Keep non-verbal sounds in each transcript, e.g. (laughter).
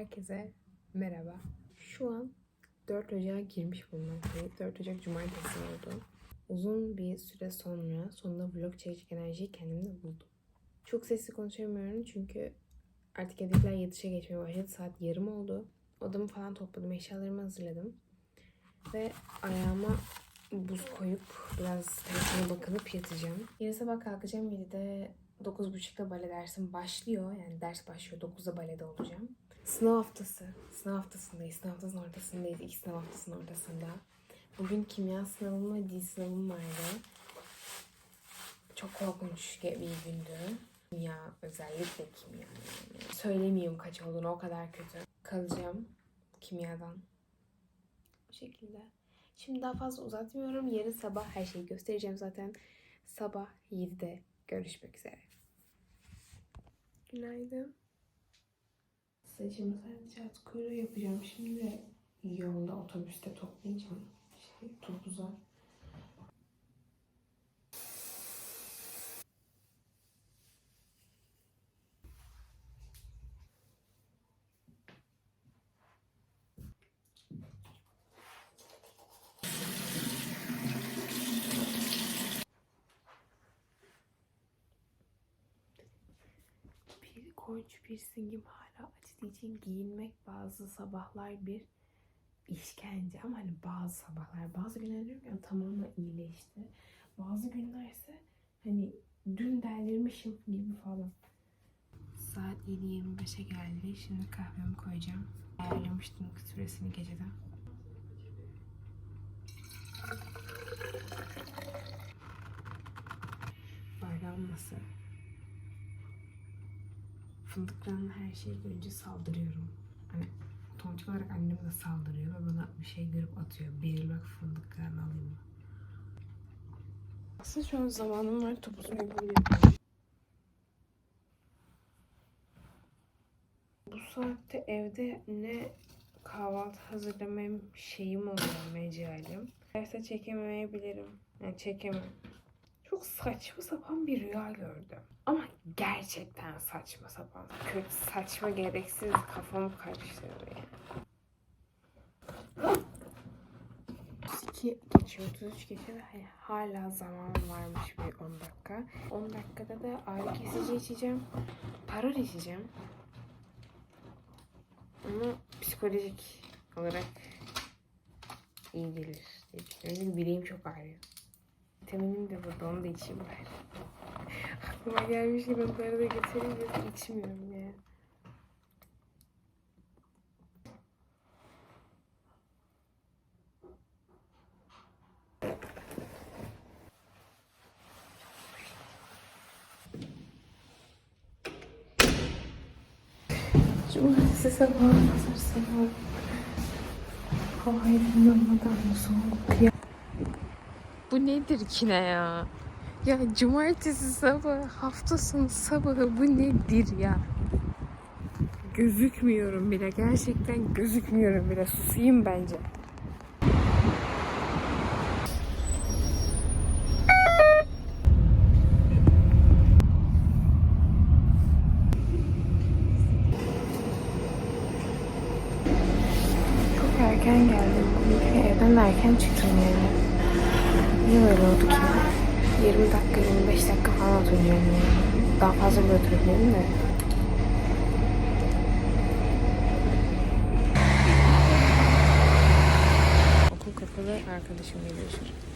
Herkese merhaba. Şu an 4 Ocak'a girmiş bulunmaktayım. 4 Ocak Cumartesi oldu. Uzun bir süre sonra sonunda vlog çekecek enerjiyi kendimde buldum. Çok sesli konuşamıyorum çünkü artık hedefler yatışa geçmeye başladı. Saat yarım oldu. Odamı falan topladım, eşyalarımı hazırladım. Ve ayağıma buz koyup biraz telefona bakınıp yatacağım. Yarın sabah kalkacağım 7'de 9.30'da bale dersim başlıyor. Yani ders başlıyor. 9'da balede olacağım. Sınav haftası. Sınav haftasındayız. Sınav haftasının ortasındayız. İlk sınav haftasının ortasında. Bugün kimya sınavım ve dil sınavım vardı. Çok korkunç bir gündü. Kimya, özellikle kimya yani. Söylemeyeyim kaç olduğunu o kadar kötü. Kalacağım kimyadan. Bu şekilde. Şimdi daha fazla uzatmıyorum. Yarın sabah her şeyi göstereceğim zaten. Sabah 7'de görüşmek üzere. Günaydın. Saçımı at kuyruğu yapacağım. Şimdi yolda otobüste toplayacağım. Şey, topuzlar. Bir konç piercingim hala acıdığı için giyinmek bazı sabahlar bir işkence ama hani bazı sabahlar bazı günler diyorum ki tamamen iyileşti. Bazı günler ise hani dün delirmişim gibi falan. Saat 7.25'e geldi. Şimdi kahvemi koyacağım. Ayarlamıştım süresini geceden. Bardağım nasıl? Fındıkların her şeyi görünce saldırıyorum. Hani otomatik olarak annem de saldırıyor ve bana bir şey görüp atıyor. Bir bak fındıklarını alayım mı? Aslında şu an zamanım var topuzumu yapabilirim. Bu saatte evde ne kahvaltı hazırlamam şeyim oluyor mecalim. Derse çekemeyebilirim. Yani çekemem. Çok saçma sapan bir rüya gördüm. Ama gerçekten saçma sapan. Kötü, saçma, gereksiz kafamı karıştırdı yani. 32 geçiyor, 33 geçiyor ve hani hala zaman varmış bir 10 dakika. 10 dakikada da ağrı kesici içeceğim. Parol içeceğim. Ama psikolojik olarak iyi gelir diye düşünüyorum. Bileğim çok ağrıyor. Vitaminim de burada onu da içeyim bari. Aklıma gelmişken onları da getireyim de içmiyorum ya. Cumartesi sabahı, pazar sabahı. Hava aydınlanmadan soğuk ya? Bu nedir ki ne ya? Ya cumartesi sabahı, hafta sonu sabahı bu nedir ya? Gözükmüyorum bile. Gerçekten gözükmüyorum bile. Susayım bence. Çok erken geldim. Evden de erken çıktım yani. Niye böyle oldu ki? 20 dakika, 25 dakika falan oturacağım yani. Daha fazla bile oturabilirim de. Okul kapalı, arkadaşım geliyor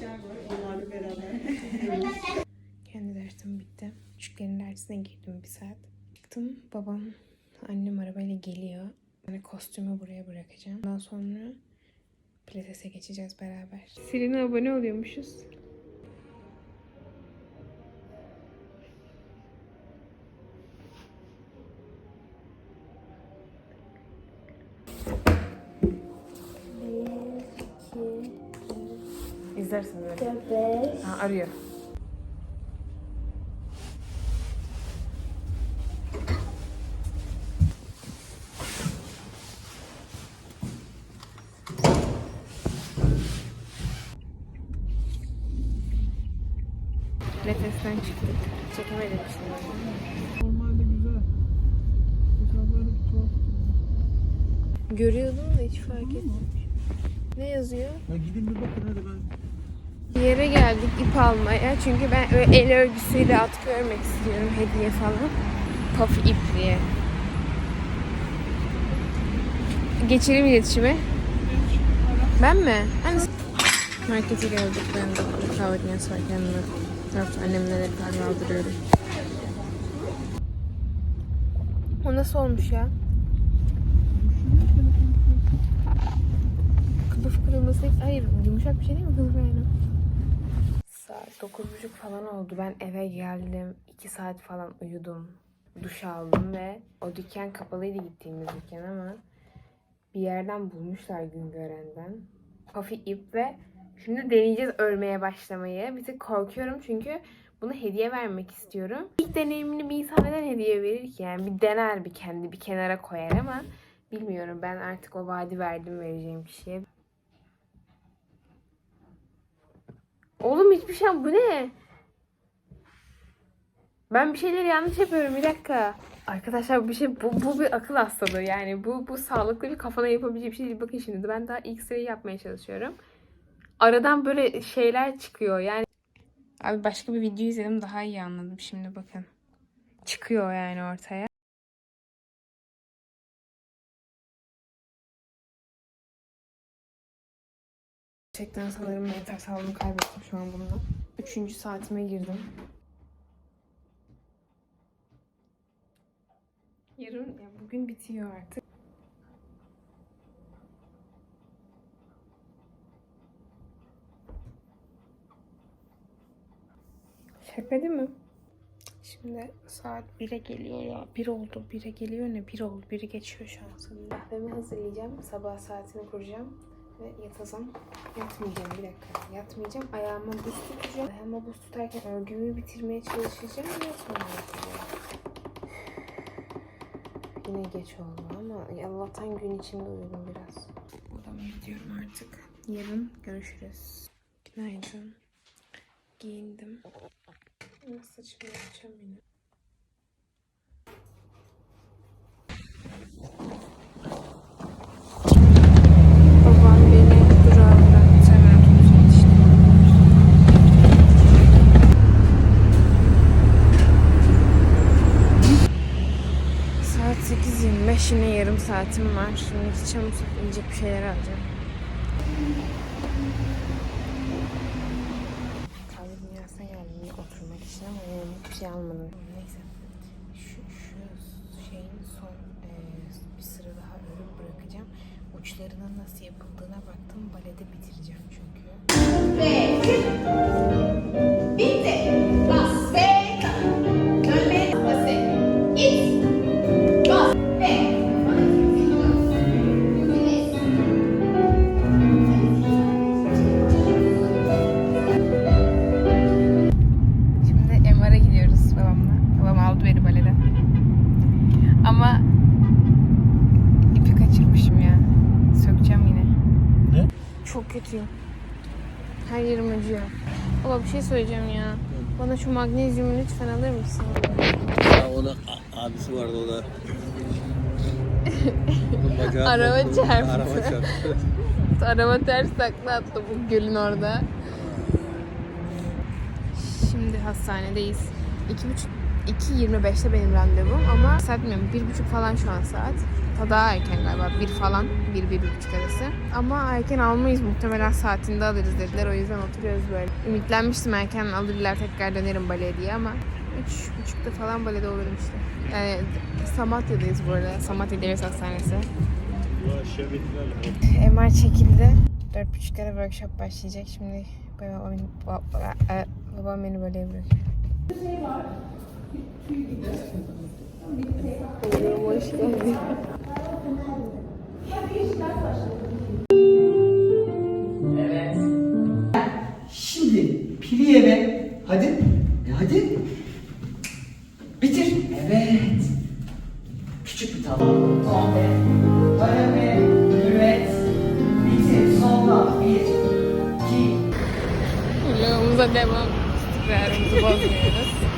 Var onlarla beraber. Kendi dersim bitti. Küçüklerin dersine girdim bir saat. Çıktım. Babam, annem arabayla geliyor. Yani kostümü buraya bırakacağım. Ondan sonra pilatese geçeceğiz beraber. Selin'e abone oluyormuşuz. İzlersin böyle. 4, 5. Ha, arıyor. Nefesten çıktık. Çekemedim şimdi. Normalde güzel. Hesapları bir tuhaf. Görüyordum da hiç fark etmedim. Ne yazıyor? Ya gidin bir bakın hadi ben. Bir yere geldik ip almaya. Çünkü ben el örgüsüyle atkı örmek istiyorum. Hediye falan. Paf ip diye. Geçelim iletişime. Ben mi? Hani markete geldik ben de kahve dünyası var kendime. Yoksa annemlere kahve aldırıyorum. O nasıl olmuş ya? Kılıf kırılması... Hayır yumuşak bir şey değil mi kılıf yani? Saat 9.30 falan oldu. Ben eve geldim. 2 saat falan uyudum. Duş aldım ve o dükkan kapalıydı gittiğimiz dükkan ama bir yerden bulmuşlar Güngören'den. Pafi ip ve şimdi deneyeceğiz örmeye başlamayı. Bir tık korkuyorum çünkü bunu hediye vermek istiyorum. İlk deneyimini bir insan neden hediye verir ki? Yani bir dener bir kendi bir kenara koyar ama bilmiyorum. Ben artık o vaadi verdim vereceğim kişiye. Oğlum hiçbir şey bu ne? Ben bir şeyleri yanlış yapıyorum bir dakika. Arkadaşlar bir şey bu, bu bir akıl hastalığı yani bu bu sağlıklı bir kafana yapabileceği bir şey değil. Bakın şimdi ben daha ilk sırayı yapmaya çalışıyorum. Aradan böyle şeyler çıkıyor yani. Abi başka bir video izledim daha iyi anladım şimdi bakın. Çıkıyor yani ortaya. Gerçekten sanırım mental sağlığımı kaybettim şu an bununla. Üçüncü saatime girdim. Yarın, ya bugün bitiyor artık. Şaka değil mi? Şimdi saat 1'e geliyor ya. 1 oldu. 1'e geliyor ne? 1 oldu. 1'i geçiyor şu an. Kahvemi hazırlayacağım. Sabah saatini kuracağım. Ve yatacağım. Yatmayacağım bir dakika. Yatmayacağım. Ayağıma buz tutacağım. Ayağıma buz tutarken örgümü bitirmeye çalışacağım. Ve sonra yatacağım. (sighs) Yine geç oldu ama Allah'tan gün içinde uyudum biraz. Odama gidiyorum artık. Yarın görüşürüz. Günaydın. Giyindim. Saçımı yapacağım yine. Babam beni durağa bıraktı. Hemen otobüse yetiştim. Saat 8.25 yine saatim var. Şimdi gideceğim yiyecek bir şeyler alacağım. Kahve dünyasına geldim yine oturmak için ama yani hiçbir şey almadım. Neyse. Şu, şu şeyin son e, bir sıra daha örüp bırakacağım. Uçlarının nasıl yapıldığına baktım. Balede bitireceğim çünkü. Çok kötüyüm. Her yerim acıyor. Baba bir şey söyleyeceğim ya. Bana şu magnezyumu lütfen alır mısın? Ya ona abisi vardı o da. (laughs) Bacağı Araba bozuldu. çarptı. Araba çarptı. (laughs) Araba ters takla attı bu gölün orada. Şimdi hastanedeyiz. İki buçuk, 2.25'te benim randevum ama saat bilmiyorum bir buçuk falan şu an saat. Ta daha erken galiba bir falan bir bir buçuk arası. Ama erken almayız muhtemelen saatinde alırız dediler o yüzden oturuyoruz böyle. Ümitlenmiştim erken alırlar tekrar dönerim baleye diye ama üç buçukta falan balede olurum işte. Yani Samatya'dayız bu arada. Samatya Devlet Hastanesi. MR çekildi. Dört buçuklara workshop başlayacak. Şimdi babam beni, ba- e, babam beni böyle bırakıyor. Hoş geldin. Bunda devam tutuyorum bu bozmuyoruz.